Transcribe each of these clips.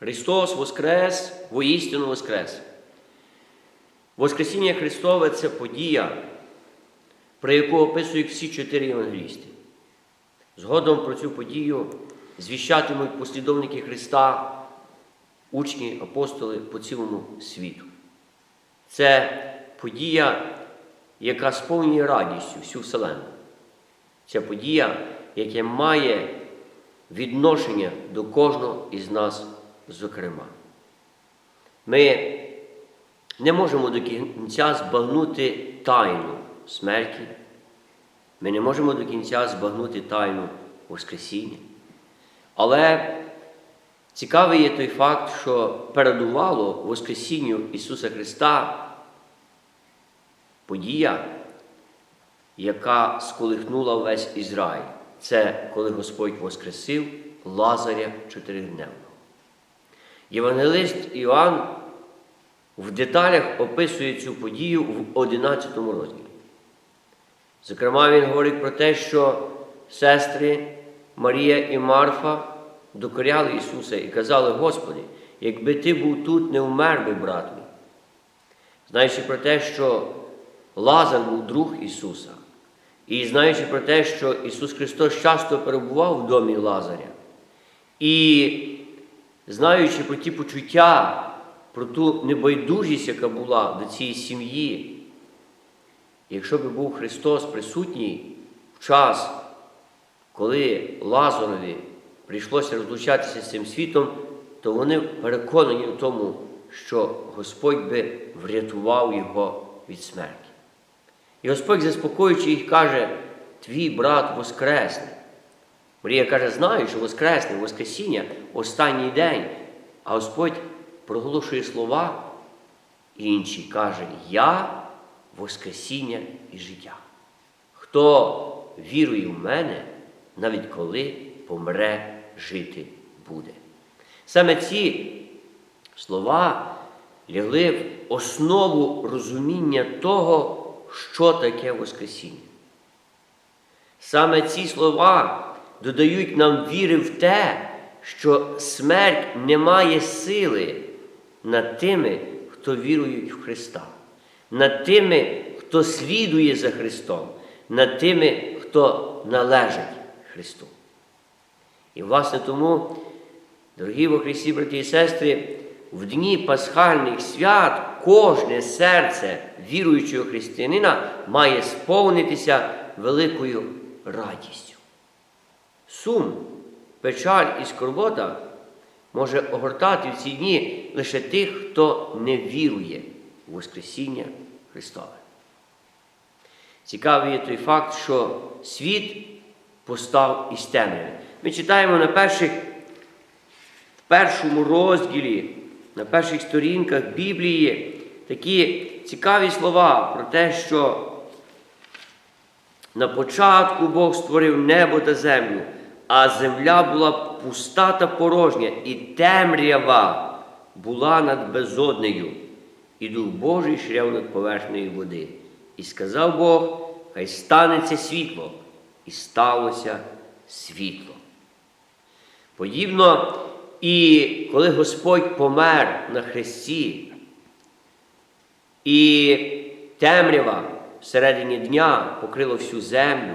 Христос Воскрес, воістину Воскрес. Воскресіння Христове це подія, про яку описують всі чотири євангелісти. Згодом про цю подію звіщатимуть послідовники Христа, учні, апостоли по цілому світу. Це подія, яка сповнює радістю всю Вселену. Це подія, яка має відношення до кожного із нас, зокрема. Ми не можемо до кінця збагнути тайну смерті. Ми не можемо до кінця збагнути тайну Воскресіння. Але цікавий є той факт, що передувало Воскресінню Ісуса Христа подія, яка сколихнула весь Ізраїль. Це коли Господь Воскресив Лазаря чотиридневного. Євангелист Іоанн в деталях описує цю подію в 11 розділі. Зокрема, він говорить про те, що сестри Марія і Марфа докоряли Ісуса і казали, Господи, якби Ти був тут, не вмер би, брат мій. Знаючи про те, що Лазар був друг Ісуса, і знаючи про те, що Ісус Христос часто перебував в домі Лазаря, і знаючи про ті почуття, про ту небайдужість, яка була до цієї сім'ї, якщо би був Христос присутній в час, коли Лазарові прийшлося розлучатися з цим світом, то вони переконані в тому, що Господь би врятував його від смерті. І Господь, заспокоюючи їх, каже, твій брат Воскресне. Марія каже, знаю, що Воскресне, Воскресіння останній день. А Господь проголошує слова інші, каже, Я Воскресіння і життя. Хто вірує в мене, навіть коли помре, жити буде. Саме ці слова лягли в основу розуміння того, що таке Воскресіння. Саме ці слова додають нам віри в те, що смерть не має сили над тими, хто вірують в Христа, над тими, хто слідує за Христом, над тими, хто належить Христу. І, власне, тому, дорогі во Христі, брати і сестри, в дні пасхальних свят кожне серце віруючого християнина має сповнитися великою радістю. Сум, печаль і скорбота може огортати в ці дні лише тих, хто не вірує в Воскресіння Христове. Цікавий є той факт, що світ постав із темряви. Ми читаємо на перших, в першому розділі, на перших сторінках Біблії такі цікаві слова про те, що на початку Бог створив небо та землю, а земля була пуста та порожня, і темрява була над безоднею, і Дух Божий ширяв над поверхнею води. І сказав Бог, хай станеться світло, і сталося світло. Подібно, і коли Господь помер на хресті, і темрява всередині дня покрило всю землю,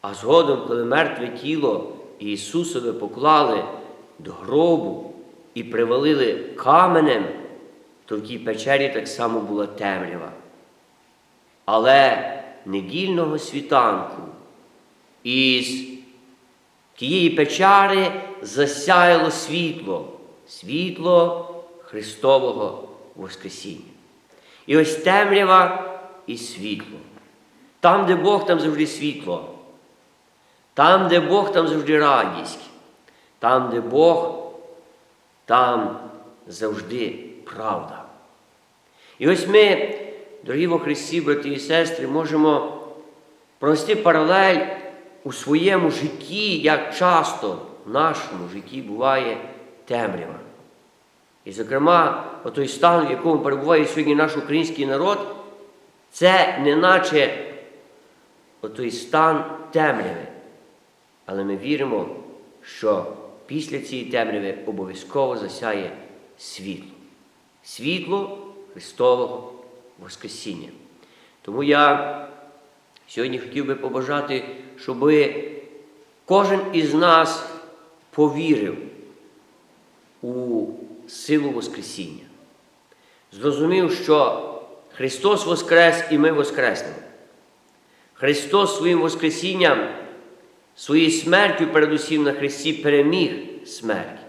а згодом, коли мертве тіло Ісусове поклали до гробу і привалили каменем, то в тій печері так само була темрява. Але недільного світанку із тієї печари засяяло світло, світло Христового Воскресіння. І ось темрява і світло. Там, де Бог, там завжди світло. Там, де Бог, там завжди радість. Там, де Бог, там завжди правда. І ось ми, дорогі во Христі, брати і сестри, можемо провести паралель у своєму житті, як часто в нашому житті буває темрява. І, зокрема, той стан, в якому перебуває сьогодні наш український народ, це неначе отой стан темряви. Але ми віримо, що після цієї темряви обов'язково засяє світло. Світло Христового Воскресіння. Тому я сьогодні хотів би побажати, щоб кожен із нас повірив у силу Воскресіння. Зрозумів, що Христос Воскрес і ми Воскреснемо. Христос своїм Воскресінням, своєю смертю, передусім на Христі, переміг смерть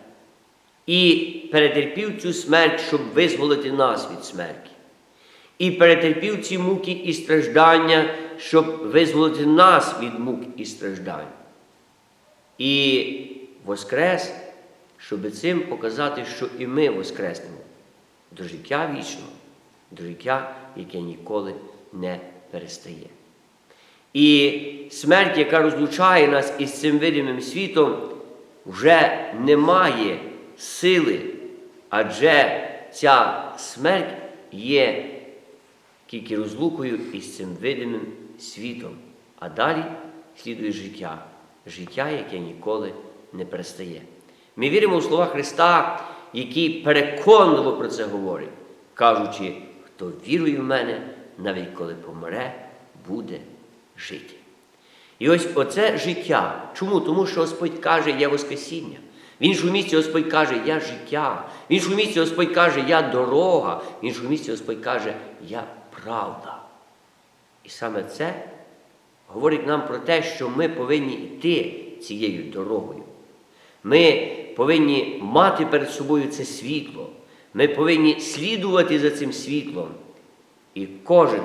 і перетерпів цю смерть, щоб визволити нас від смерті. І перетерпів ці муки і страждання, щоб визволити нас від мук і страждань. І Воскрес, щоб цим показати, що і ми воскреснемо до життя вічного, до життя, яке ніколи не перестає. І смерть, яка розлучає нас із цим видимим світом, вже не має сили, адже ця смерть є тільки розлукою із цим видимим світом. А далі слідує життя, життя, яке ніколи не перестає. Ми віримо в слова Христа, які переконливо про це говорять, кажучи, хто вірує в мене, навіть коли помре, буде жити. І ось оце життя. Чому? Тому що Господь каже, я Воскресіння. В іншому місці Господь каже, я життя. В іншому місці Господь каже, я дорога. В іншому місці Господь каже, я правда. І саме це говорить нам про те, що ми повинні йти цією дорогою. Ми повинні мати перед собою це світло. Ми повинні слідувати за цим світлом. І кожен,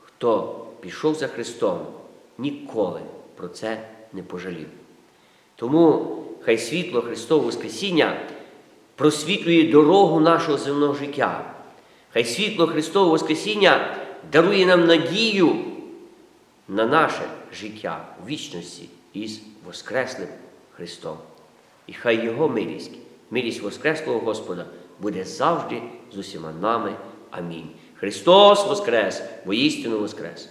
хто пішов за Христом, ніколи про це не пожалів. Тому хай світло Христового Воскресіння просвітлює дорогу нашого земного життя. Хай світло Христового Воскресіння дарує нам надію на наше життя в вічності із Воскреслим Христом. І хай Його милість, милість Воскреслого Господа буде завжди з усіма нами. Амінь. Христос Воскрес, воістину Воскрес!